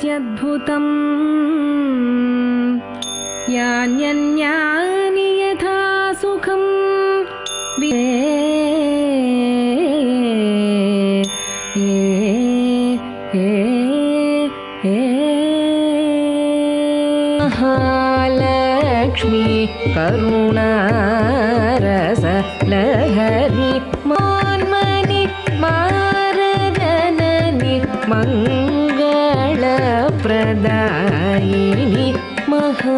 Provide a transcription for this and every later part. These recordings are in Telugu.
त्यद्भुतं यान्यन्यानि यथा सुखं विवे महालक्ष्मी करुणारसलहरि।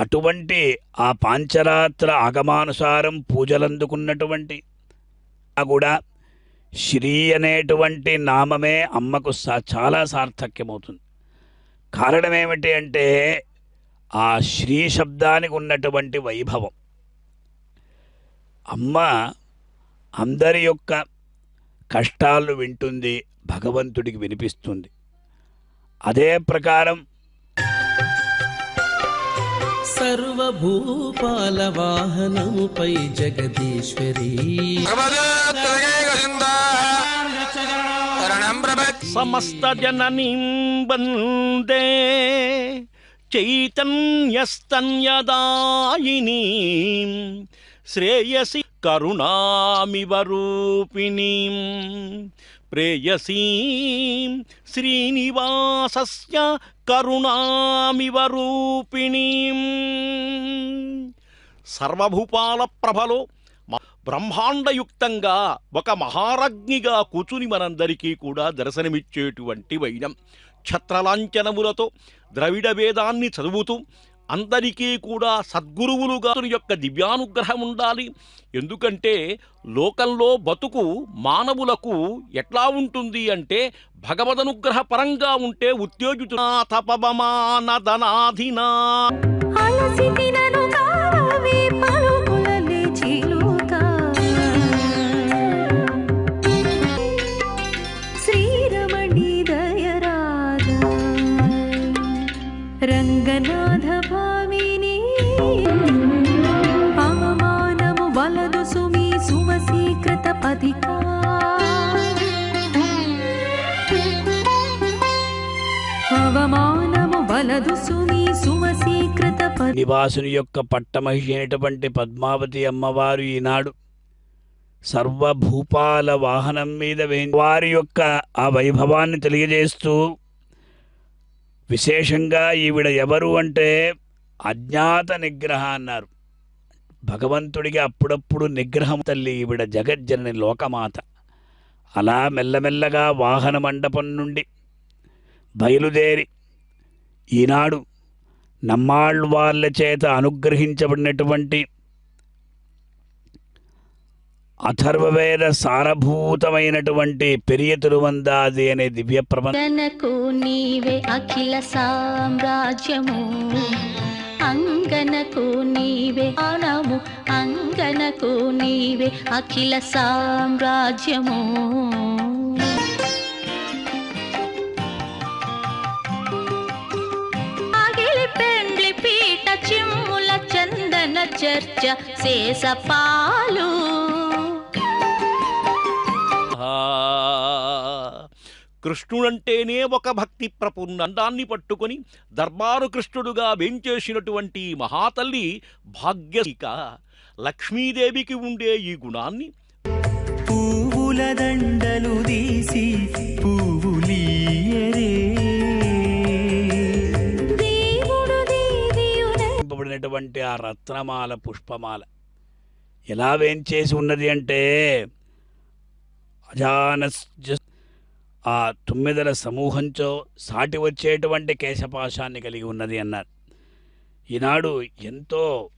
అటువంటి ఆ పాంచరాత్ర ఆగమానుసారం పూజలందుకున్నటువంటి ఆ కూడా శ్రీ అనేటువంటి నామమే అమ్మకు సా చాలా సార్థక్యమవుతుంది. కారణం ఏమిటి అంటే ఆ శ్రీ శబ్దానికి ఉన్నటువంటి వైభవం. అమ్మ అందరి యొక్క కష్టాలు వింటుంది భగవంతుడికి వినిపిస్తుంది. అదే ప్రకారం సర్వభూపాల వాహనముపై జగదీశ్వరి. సమస్త జననీం వందే. చైతన్యస్తన్యదాయిని. శ్రేయసి కరుణామివ రూపిణీం ప్రేయసీం శ్రీనివాసస్య కరుణామివ రూపిణీం సర్వభూపాల ప్రభలో మ- బ్రహ్మాండయుక్తంగా ఒక మహారజ్ఞిగా కూచుని మనందరికీ కూడా దర్శనమిచ్చేటువంటి వైనం. ఛత్రలాంఛనములతో ద్రవిడ వేదాన్ని చదువుతూ అందరికీ కూడా సద్గురువులుగా యొక్క దివ్యానుగ్రహం ఉండాలి. ఎందుకంటే లోకంలో బతుకు మానవులకు ఎట్లా ఉంటుంది అంటే భగవదనుగ్రహ పరంగా ఉంటే ఉత్తేజితు తపవమానదనాధినా అవమానము వలదు నివాసుని యొక్క పట్టమహిషి అయినటువంటి పద్మావతి అమ్మవారు ఈనాడు సర్వభూపాల వాహనం మీద వారి యొక్క ఆ వైభవాన్ని తెలియజేస్తూ విశేషంగా ఈవిడ ఎవరు అంటే అజ్ఞాత నిగ్రహ అన్నారు. భగవంతుడికి అప్పుడప్పుడు నిగ్రహం తల్లి ఈవిడ జగజ్జనని లోకమాత. అలా మెల్లమెల్లగా వాహన మండపం నుండి బయలుదేరి ఈనాడు నమ్మాళ్ళు వాళ్ళ చేత అనుగ్రహించబడినటువంటి అథర్వవేద సారభూతమైనటువంటి పెరియ తిరువందాది అనే దివ్య ప్రబంధనకు నీవే అఖిల సామ్రాజ్యము. అంగనకు నీవే ఆనము అంగనకు నీవే అఖిల సామ్రాజ్యము. పీట చిమ్ముల చందన చర్చ శేషపాలు. కృష్ణుడంటేనే ఒక భక్తి ప్రపున్నందాన్ని పట్టుకొని దర్బారు కృష్ణుడుగా వేంచేసినటువంటి మహాతల్లి భాగ్యశిక లక్ష్మీదేవికి ఉండే ఈ గుణాన్ని పువ్వుల దండలు తీసి పువ్వులీయరే ఆ రత్నమాల పుష్పమాల ఎలా వేంచేసి ఉన్నది అంటే అజానస్ ఆ తుమ్మెదల సమూహంతో సాటి వచ్చేటువంటి కేశపాశాన్ని కలిగి ఉన్నది అన్నారు. ఈనాడు ఎంతో